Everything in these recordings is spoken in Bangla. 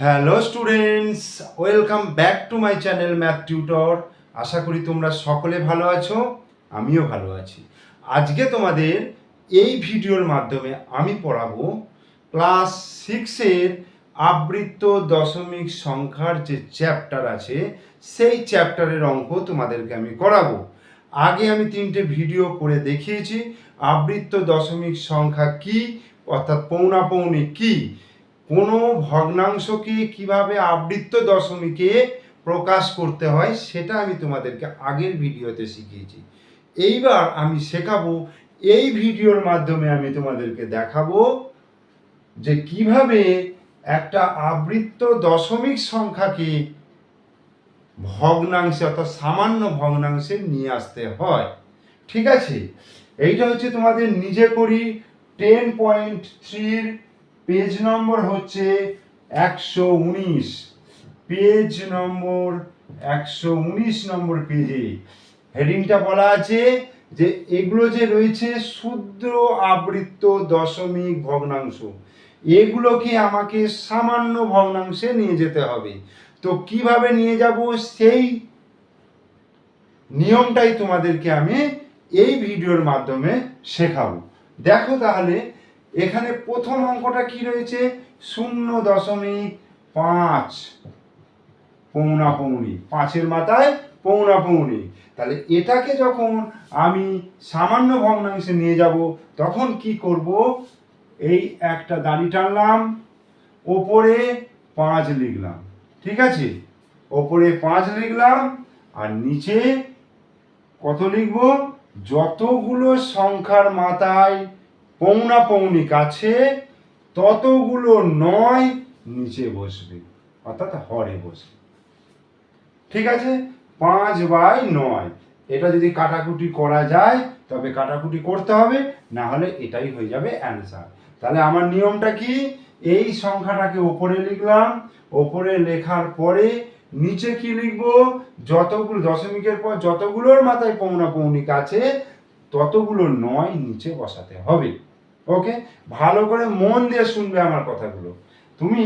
Hello students welcome back to my channel math tutor আশা করি তোমরা সকলে ভালো আছো, আমিও ভালো আছি। আজকে তোমাদের এই ভিডিওর মাধ্যমে আমি পড়াবো ক্লাস সিক্সের আবৃত্ত দশমিক সংখ্যার যে চ্যাপ্টার আছে, সেই চ্যাপ্টারের অঙ্ক তোমাদেরকে আমি করাবো। আগে আমি তিনটে ভিডিও করে দেখিয়েছি, আবৃত্ত দশমিক সংখ্যা কি, অর্থাৎ পৌনাপৌনি কি। কোনো ভগ্নাংশকে কীভাবে আবৃত্ত দশমিকে প্রকাশ করতে হয় সেটা আমি তোমাদেরকে আগের ভিডিওতে শিখিয়েছি। এইবার আমি শেখাবো, এই ভিডিওর মাধ্যমে আমি তোমাদেরকে দেখাবো যে কীভাবে একটা আবৃত্ত দশমিক সংখ্যাকে ভগ্নাংশে অর্থাৎ সামান্য ভগ্নাংশে নিয়ে আসতে হয়। ঠিক আছে? এইটা হচ্ছে তোমাদের নিজে করি টেন পয়েন্ট থ্রির পেজ নম্বর হচ্ছে একশো উনিশ। পেজ নম্বর, একশো উনিশ নম্বর পেজে হেডিংটা বলা আছে যে এগুলো যে রয়েছে ক্ষুদ্র আবৃত্ত দশমিক ভগ্নাংশ, এগুলোকে আমাকে সামান্য ভগ্নাংশে নিয়ে যেতে হবে। তো কীভাবে নিয়ে যাব? সেই নিয়মটাই তোমাদেরকে আমি এই ভিডিওর মাধ্যমে শেখাবো। দেখো তাহলে এখানে প্রথম অঙ্কটা কি রয়েছে? শূন্য দশমিক পাঁচ। পৌনা পৌনি। পাঁচের মাথায় পৌনা পৌনি। তাহলে এটাকে যখন আমি সামান্য ভগ্নাংশে নিয়ে যাব, তখন কি করব? এই একটা দাড়ি টানলাম, ওপরে পাঁচ লিখলাম। ঠিক আছে? ওপরে পাঁচ লিখলাম, আর নিচে কত লিখব? যতগুলো সংখ্যার মাথায় পৌনা পৌনিক আছে ততগুলো নয় নিচে বসবে, অর্থাৎ হরে বসবে। ঠিক আছে? পাঁচ বাই নয়। এটা যদি কাটাকুটি করা যায়, তবে কাটাকুটি করতে হবে, না হলে এটাই হয়ে যাবে অ্যান্সার তাহলে আমার নিয়মটা কি? এই সংখ্যাটাকে ওপরে লিখলাম, ওপরে লেখার পরে নিচে কি লিখব? যতগুলো দশমিকের পর যতগুলোর মাথায় পৌনা পৌনিক আছে ততগুলো নয় নিচে বসাতে হবে। ওকে? ভালো করে মন দিয়ে শুনবে আমার কথাগুলো। তুমি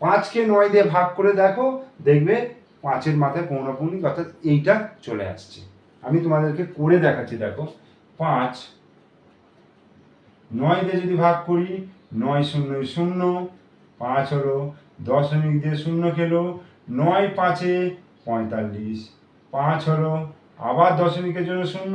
পাঁচকে নয় দিয়ে ভাগ করে দেখো, দেখবে পাঁচের মাথায় পৌনা পৌনিক অর্থাৎ এইটা চলে আসছে। আমি তোমাদেরকে করে দেখাচ্ছি, দেখো। পাঁচ, নয় দিয়ে যদি ভাগ করি, নয় শূন্য শূন্য, পাঁচ হলো দশমিক দিয়ে শূন্য খেলো, নয় পাঁচে পঁয়তাল্লিশ, পাঁচ হলো আবার দশমিকের জন্য শূন্য,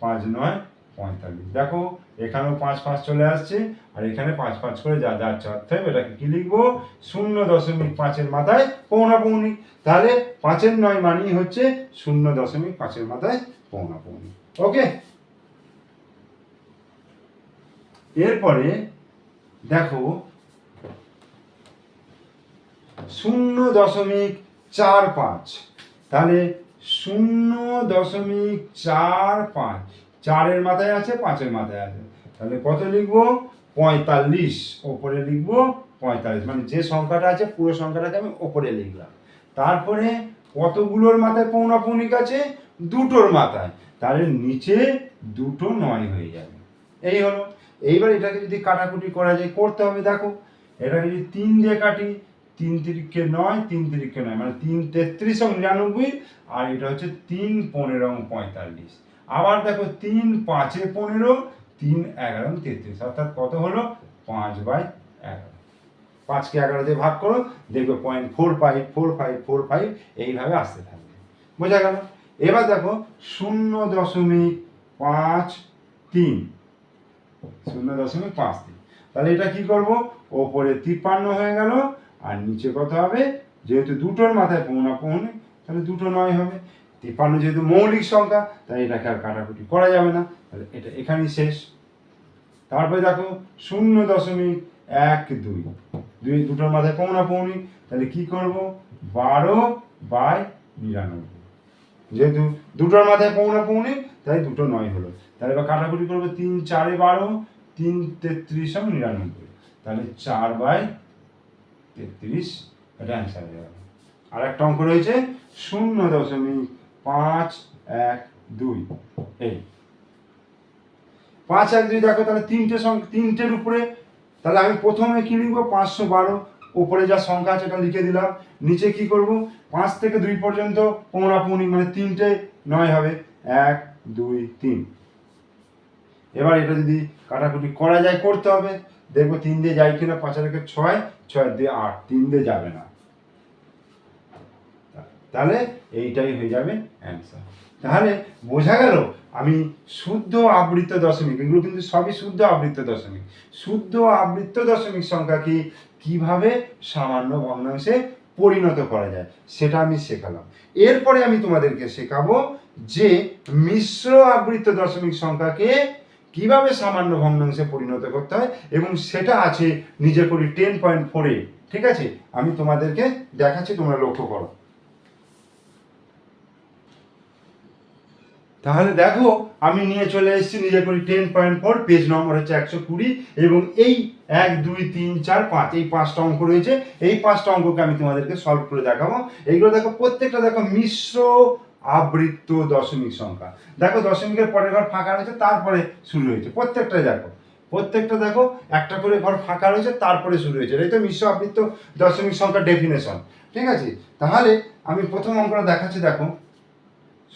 পাঁচ নয় পঁয়তাল্লিশ। দেখো, এখানেও পাঁচ পাঁচ চলে আসছে, আর এখানে পাঁচ পাঁচ করে যা যাচ্ছে, অর্থাৎ এটাকে কি লিখব? শূন্য দশমিক পাঁচের মাথায় পৌনা পৌনি তাহলে পাঁচের নয় মানেই হচ্ছে শূন্য দশমিক পাঁচের মাথায় পৌনা পৌনি ওকে? এরপরে দেখো, শূন্য দশমিক চার পাঁচ। তাহলে শূন্য দশমিক চার পাঁচ চারের মাথায় আছে, পাঁচের মাথায় আছে। তাহলে কত লিখব? পঁয়তাল্লিশ। ওপরে লিখব পঁয়তাল্লিশ। মানে যে সংখ্যাটা আছে, পুরো সংখ্যাটাকে আমি ওপরে লিখলাম। তারপরে কতগুলোর মাথায় পৌনা পৌনিক আছে? দুটোর মাথায়। তাহলে নিচে দুটো নয় হয়ে যাবে। এই হলো। এইবার এটাকে যদি কাটাকুটি করা যায়, করতে হবে। দেখো, এটাকে যদি তিন দিয়ে কাটি, তিন তিরিখে নয়, তিন তিরিখে নয়। মানে তিন তেত্রিশ এবং নিরানব্বই, আর এটা হচ্ছে তিন পনেরো পঁয়তাল্লিশ। আবার দেখো তিন পাঁচে পনেরো, তিন এগারো তেত্রিশ। অর্থাৎ কত হলো? পাঁচ বাই এগারো। পাঁচকে এগারো দিয়ে ভাগ করো, দেখবে point four five four five four five এইভাবে আসতে থাকবে। বোঝা গেল? এবার দেখো শূন্য দশমিক পাঁচ তিন। শূন্য দশমিক পাঁচ তিন। তাহলে এটা কি করব? ওপরে তিপ্পান্ন হয়ে গেল, আর নিচে কত হবে? যেহেতু দুটোর মাথায় পৌনা পৌনে তাহলে দুটো নয় হবে। তিপ্পান্ন যেহেতু মৌলিক সংখ্যা, তাই এটাকে আর কাটাকুটি করা যাবে না। তাহলে এটা এখানেই শেষ। তারপরে দেখো, শূন্য দশমিক এক দুই। দুই দুটোর মাথায় পৌনা পৌনি। তাহলে কি করব? বারো বাই নিরানব্বই। যেহেতু দুটোর মাথায় পৌনা পৌনে, তাই দুটো নয় হলো। তাহলে এবার কাটাকুটি করব তিন চারে বারো, তিন তেত্রিশ নিরানব্বই। তাহলে চার বাই তেত্রিশ, এটা অ্যান্সার হয়ে যাবে। আর একটা অঙ্ক রয়েছে, শূন্য দশমিক পাঁচ, এক, দুই। এই। পাঁচ, এক, দুই দেখো, তাহলে তিনটে সংখ্যা তিনটের উপরে, তাহলে আমি প্রথমে কি লিখব? পাঁচশো বারো। উপরে যা সংখ্যা আছে, এটা লিখে দিলাম। নিচে কি করব? পাঁচ থেকে দুই পর্যন্ত পৌনাপৌনি মানে তিনটে নয় হবে। এক, দুই, তিন। এবার এটা যদি কাটাকুটি করা যায়, করতে হবে। দেখব তিন দিয়ে যায় কিনা? পাঁচা থেকে ছয় ছয় দিয়ে আট। তিন দিয়ে যাবে না। তাহলে এইটাই হয়ে যাবে অ্যান্সার তাহলে বোঝা গেল, আমি শুদ্ধ আবৃত্ত দশমিক, এগুলো কিন্তু সবই শুদ্ধ আবৃত্ত দশমিক। শুদ্ধ আবৃত্ত দশমিক সংখ্যাকে কীভাবে সামান্য ভগ্নাংশে পরিণত করা যায়, সেটা আমি শেখালাম। এরপরে আমি তোমাদেরকে শেখাবো যে মিশ্র আবৃত্ত দশমিক সংখ্যাকে কীভাবে সামান্য ভগ্নাংশে পরিণত করতে হয়, এবং সেটা আছে নিজে করি টেন পয়েন্ট ফোরে ঠিক আছে? আমি তোমাদেরকে দেখাচ্ছি, তোমরা লক্ষ্য করো। তাহলে দেখো, আমি নিয়ে চলে এসেছি নিজে করি ten point four page number হচ্ছে একশো কুড়ি এবং এই এক, দুই, তিন, চার, পাঁচ, এই পাঁচটা অঙ্ক রয়েছে। এই পাঁচটা অঙ্ককে আমি তোমাদেরকে সলভ করে দেখাবো। এইগুলো দেখো, প্রত্যেকটা দেখো মিশ্র আবৃত্ত দশমিক সংখ্যা। দেখো, দশমিকের পরের ঘর ফাঁকা রয়েছে, তারপরে শুরু হয়েছে। প্রত্যেকটাই দেখো। প্রত্যেকটা দেখো, একটা করে ঘর ফাঁকা রয়েছে, তারপরে শুরু হয়েছে। এই তো মিশ্র আবৃত্ত দশমিক সংখ্যা ডেফিনেশন ঠিক আছে? তাহলে আমি প্রথম অঙ্কটা দেখাচ্ছি, দেখো।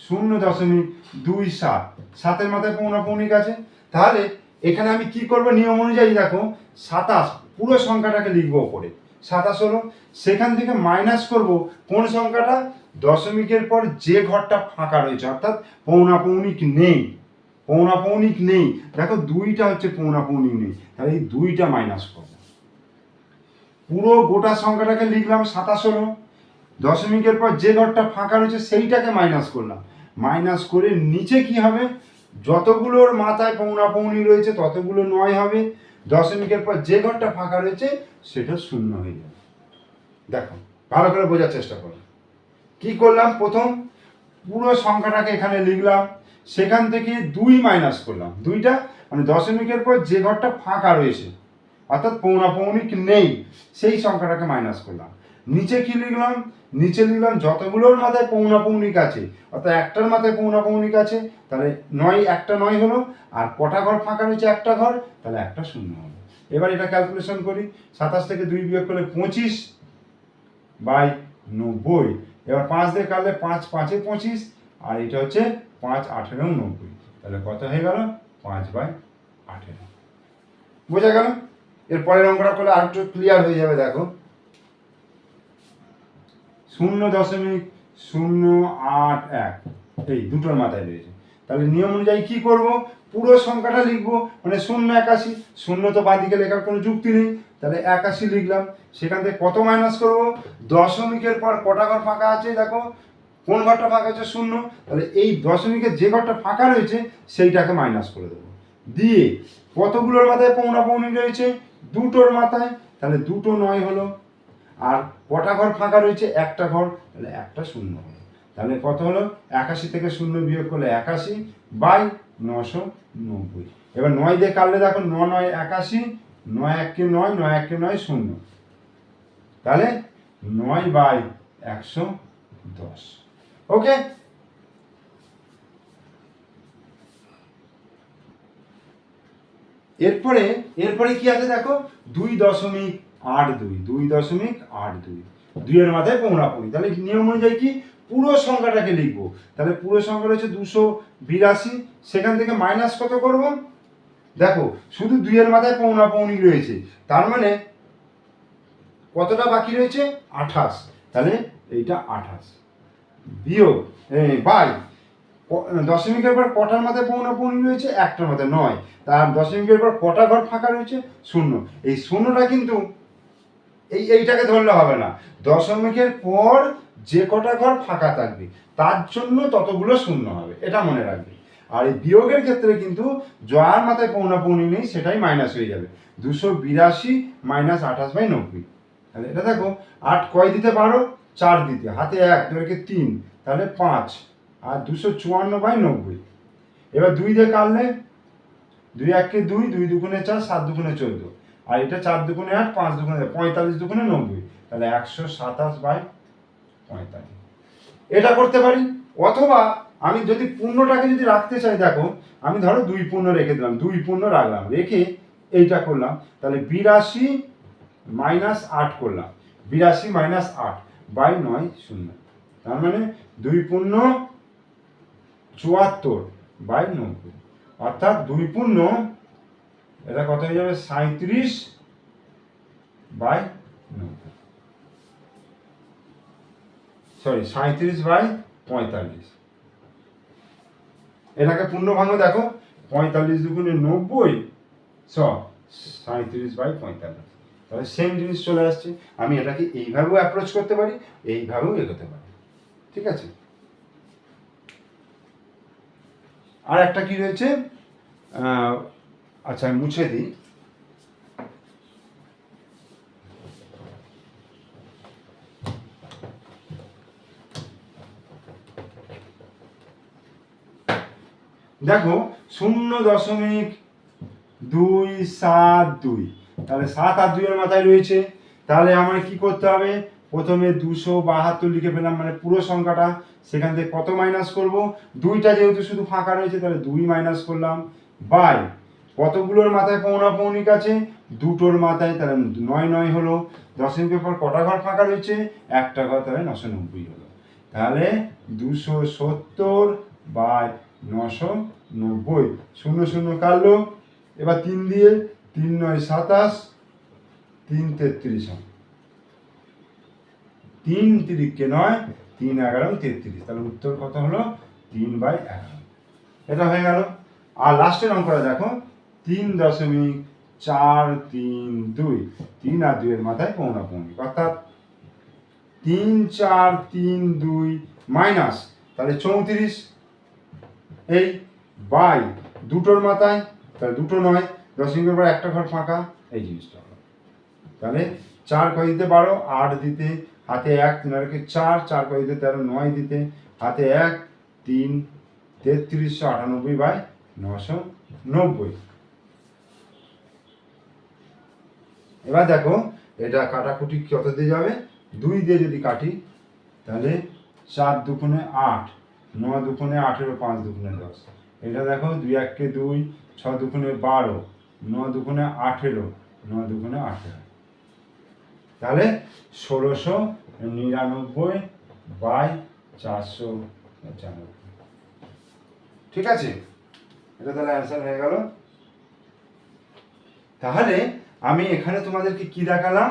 শূন্য দশমিক দুই সাত। সাতের মাথায় পৌনপৌনিক আছে। তাহলে এখানে আমি কি করব? নিয়ম অনুযায়ী দেখো, সাতাশ, পুরো সংখ্যাটাকে লিখব ওপরে সাতাশ হলো, সেখান থেকে মাইনাস করব কোন সংখ্যাটা? দশমিকের পর যে ঘরটা ফাঁকা রয়েছে, অর্থাৎ পৌনাপৌনিক নেই। পৌনাপৌনিক নেই। দেখো, দুইটা হচ্ছে পৌনাপৌনিক নেই। তাহলে এই দুইটা মাইনাস করব। পুরো গোটা সংখ্যাটাকে লিখলাম, সাতাশ হলো। দশমিকের পর যে ঘরটা ফাঁকা রয়েছে সেইটাকে মাইনাস করলাম। মাইনাস করে নিচে কি হবে? যতগুলোর মাথায় পৌনা পৌনি রয়েছে, ততগুলো নয় হবে। দশমিকের পর যে ঘরটা ফাঁকা রয়েছে, সেটা শূন্য হয়ে যাবে। দেখো, ভালো করে বোঝার চেষ্টা করো। কি করলাম? প্রথম পুরো সংখ্যাটাকে এখানে লিখলাম। সেখান থেকে দুই মাইনাস করলাম। দুইটা? মানে দশমিকের পর যে ঘরটা ফাঁকা রয়েছে, অর্থাৎ পৌনা পৌনিক নেই, সেই সংখ্যাটাকে মাইনাস করলাম। নিচে কি লিখলাম? নিচে লিখলাম যতগুলোর মাথায় পৌনা পৌনিক আছে, অর্থাৎ একটার মাথায় পৌনা পৌনিক আছে, তাহলে নয়, একটা নয় হলো, আর কটা ঘর ফাঁকা রয়েছে, একটা ঘর, তাহলে একটা শূন্য হলো এবার এটা ক্যালকুলেশন করি, সাতাশ থেকে দুই বিয়োগ করলে পঁচিশ বাই নব্বই। এবার পাঁচ দিয়ে কাটলে পাঁচ, পাঁচে পঁচিশ, আর এটা হচ্ছে পাঁচ, আঠেরো, নব্বই। তাহলে কত হয়ে গেল? পাঁচ বাই আঠেরো। বোঝা গেল? এর পরের অঙ্কটা করলে আরেকটু ক্লিয়ার হয়ে যাবে, দেখো। শূন্য দশমিক শূন্য আট এক। এই দুটোর মাথায় রয়েছে। তাহলে নিয়ম অনুযায়ী কি করব? পুরো সংখ্যাটা লিখব। মানে শূন্য একাশি। শূন্য তো বাদিকে লেখার কোনো যুক্তি নেই। তাহলে একাশি লিখলাম। সেখান থেকে কত মাইনাস করব? দশমিকের পর কটা ঘর ফাঁকা আছে? দেখো, কোন ঘরটা ফাঁকা আছে শূন্য। তাহলে এই দশমিকের যে ঘরটা ফাঁকা রয়েছে, সেইটাকে মাইনাস করে দেবো। দিয়ে কতগুলোর মাথায় পৌনা পৌনি রয়েছে? দুটোর মাথায়। তাহলে দুটো নয় হলো আর কটা ঘর ফাঁকা রয়েছে? একটা ঘর, তাহলে একটা শূন্য হলো। তাহলে কত হলো? একাশি থেকে শূন্য বিয়োগ করলে একাশি বাই নশো নব্বই। এবার নয় দিয়ে কাটলে দেখো, ন নয় একাশি, নয় এককে নয় নয় এককে নয় শূন্য। তাহলে নয় বাই একশো দশ। ওকে? এরপরে এরপরে কি আছে দেখো? দুই দশমিক আট দুই দুই দশমিক আট দুই। দুইয়ের মাথায় পৌনাপৌনি। তাহলে নিয়ম অনুযায়ী কি? পুরো সংখ্যাটাকে লিখব। তাহলে পুরো সংখ্যাটা হচ্ছে দুশো বিরাশি। সেখান থেকে মাইনাস কত করব? দেখো, শুধু দুইয়ের মাথায় পৌনাপৌনি রয়েছে। তার মানে কতটা বাকি রয়েছে? আঠাশ। তাহলে এইটা আঠাশ। বিয়োগ বাই। দশমিকের পর কটার মাথায় পৌনা পৌনি রয়েছে? একটার মাথায় নয়। তার দশমিকের পর কটা ঘর ফাঁকা রয়েছে? শূন্য। এই শূন্যটা কিন্তু এই, এইটাকে ধরলে হবে না। দশমিকের পর যে কটা ঘর ফাঁকা থাকবে, তার জন্য ততগুলো শূন্য হবে, এটা মনে রাখবে। আর এই বিয়োগের ক্ষেত্রে কিন্তু যার মাথায় পৌনা পৌনি নেই, সেটাই মাইনাস হয়ে যাবে। দুশো বিরাশি মাইনাস আঠাশ বাই নব্বই। তাহলে এটা দেখো, আট কয় দিতে পারো? চার দিতে। হাতে এক তোরকে তিন, তাহলে পাঁচ। আর দুশো চুয়ান্ন বাই নব্বই। এবার দুই দিয়ে কাটলে, দুই এককে দুই দুই দুগুণে চার, সাত দুগুণে চোদ্দ। আর এটা চার দুগুণে আট, পাঁচ দুগুণে পঁয়তাল্লিশ দুগুণে নব্বই। তাহলে একশো সাতাশ বাই পঁয়তাল্লিশ। এটা করতে পারি? অথবা আমি যদি পূর্ণটাকে যদি রাখতে চাই, দেখো, আমি ধরো দুই পূর্ণ রেখে দিলাম, দুই পূর্ণ রাখলাম, রেখে এইটা করলাম, তাহলে বিরাশি মাইনাস আট করলাম, বিরাশি মাইনাস আট বাই নয় শূন্য। তার মানে দুই পূর্ণ চুয়াত্তর বাই নব্বই। অর্থাৎ দুই পূর্ণ এটা কত হয়ে যাবে? সাঁত্রিশ বাই সরি সাঁত্রিশ বাই পঁয়তাল্লিশ। এটাকে পূর্ণভাঙ্গ দেখো, পঁয়তাল্লিশ দুগুণে নব্বই, ছ সাঁত্রিশ বাই পঁয়তাল্লিশ। তাহলে সেম জিনিস চলে আসছে। আমি এটাকে এইভাবেও অ্যাপ্রোচ করতে পারি, এইভাবেও এগোতে পারি। ঠিক আছে? আর একটা কি রয়েছে? আচ্ছা আমি মুছে দিই। দেখো, শূন্য দশমিক দুই সাত দুই। তাহলে সাত আর দুইয়ের মাথায় রয়েছে। তাহলে আমার কি করতে হবে? প্রথমে দুশো বাহাত্তর লিখে পেলাম মানে পুরো সংখ্যাটা। সেখান থেকে কত মাইনাস করব? দুইটা যেহেতু শুধু ফাঁকা রয়েছে, তাহলে দুই মাইনাস করলাম বাই। কতগুলোর মাথায় পৌনা পৌনিক আছে? দুটোর মাথায় তাহলে নয় নয় হলো। দশমিকের পেপার কটা ঘর ফাঁকা রয়েছে? একটা ঘর তাহলে নশো নব্বই হলো। তাহলে দুশো সত্তর বাই নশো নব্বই। শূন্য শূন্য কাটলো এবার তিন দিয়ে তিন নয় সাতাশ, তিন তেত্রিশ তিন তিরিককে নয়, তিন এগারো, তেত্রিশ। তাহলে উত্তর কত হলো? তিন বাই এগারো। এটা হয়ে গেল। আর লাস্টের অঙ্কটা দেখো। তিন দশমিক চার তিন দুই। তিন আর দুইয়ের মাথায় পৌনা পৌনি অর্থাৎ তিন চার তিন দুই মাইনাস, তাহলে চৌত্রিশ। এই বাই দুটোর মাথায়, তাহলে দুটো নয়, দশমিকের পর একটা ঘর ফাঁকা, এই জিনিসটা হলো তাহলে চার কয় দিতে বারো, আট দিতে, হাতে এক, তিন চার চার কয় দিতে তেরো, নয় দিতে, হাতে এক, তিন, তেত্রিশশো আটানব্বই বাই নশো নব্বই। এবার দেখো, এটা কাটাকুটি কত দিয়ে যাবে? দুই দিয়ে যদি কাটি, তাহলে চার দুগুণে আট, ন দুগুণে আঠেরো পাঁচ দুগুণে দশ। এটা দেখো, দুই এককে দুই, ছ দুগুণে বারো, ন দুগুণে আঠেরো, ন দুগুণে আঠেরো। তাহলে ষোলোশো নিরানব্বই বাই চারশো পঁচানব্বই। ঠিক আছে? এটা তাহলে অ্যান্সার হয়ে গেল। তাহলে আমি এখানে তোমাদেরকে কি দেখালাম?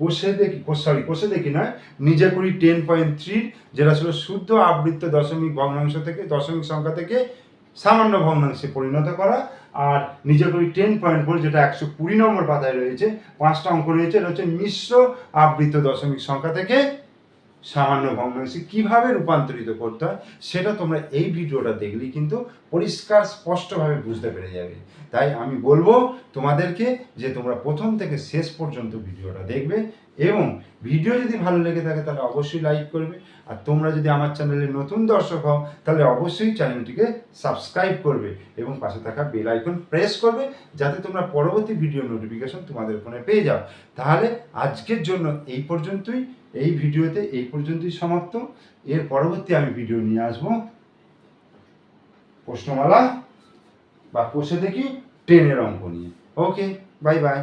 কোষে দেখি সরি কোষে দেখি নয় নিজে করি টেন পয়েন্ট থ্রি যেটা ছিল শুদ্ধ আবৃত্ত দশমিক ভগ্নাংশ থেকে, দশমিক সংখ্যা থেকে সামান্য ভগ্নাংশে পরিণত করা, আর নিজে করি টেন পয়েন্ট ফোর যেটা একশো কুড়ি নম্বর পাতায় রয়েছে, পাঁচটা অঙ্ক রয়েছে, এটা হচ্ছে মিশ্র আবৃত্ত দশমিক সংখ্যা থেকে সামান্য ভগ্নাংশে কীভাবে রূপান্তরিত করতে হয়, সেটা তোমরা এই ভিডিওটা দেখলেই কিন্তু পরিষ্কার স্পষ্টভাবে বুঝতে পেরে যাবে। তাই আমি বলব তোমাদেরকে যে তোমরা প্রথম থেকে শেষ পর্যন্ত ভিডিওটা দেখবে এবং ভিডিও যদি ভালো লেগে থাকে তাহলে অবশ্যই লাইক করবে। আর তোমরা যদি আমার চ্যানেলে নতুন দর্শক হও, তাহলে অবশ্যই চ্যানেলটিকে সাবস্ক্রাইব করবে এবং পাশে থাকা বেল আইকন প্রেস করবে যাতে তোমরা পরবর্তী ভিডিও নোটিফিকেশন তোমাদের ফোনে পেয়ে যাও। তাহলে আজকের জন্য এই পর্যন্তই। এই ভিডিওতে এই পর্যন্তই সমাপ্ত। এর পরবর্তী আমি ভিডিও নিয়ে আসব। প্রশ্নমালা বা কোষে দেখি ট্রেনের অঙ্ক নিয়ে। Okay bye bye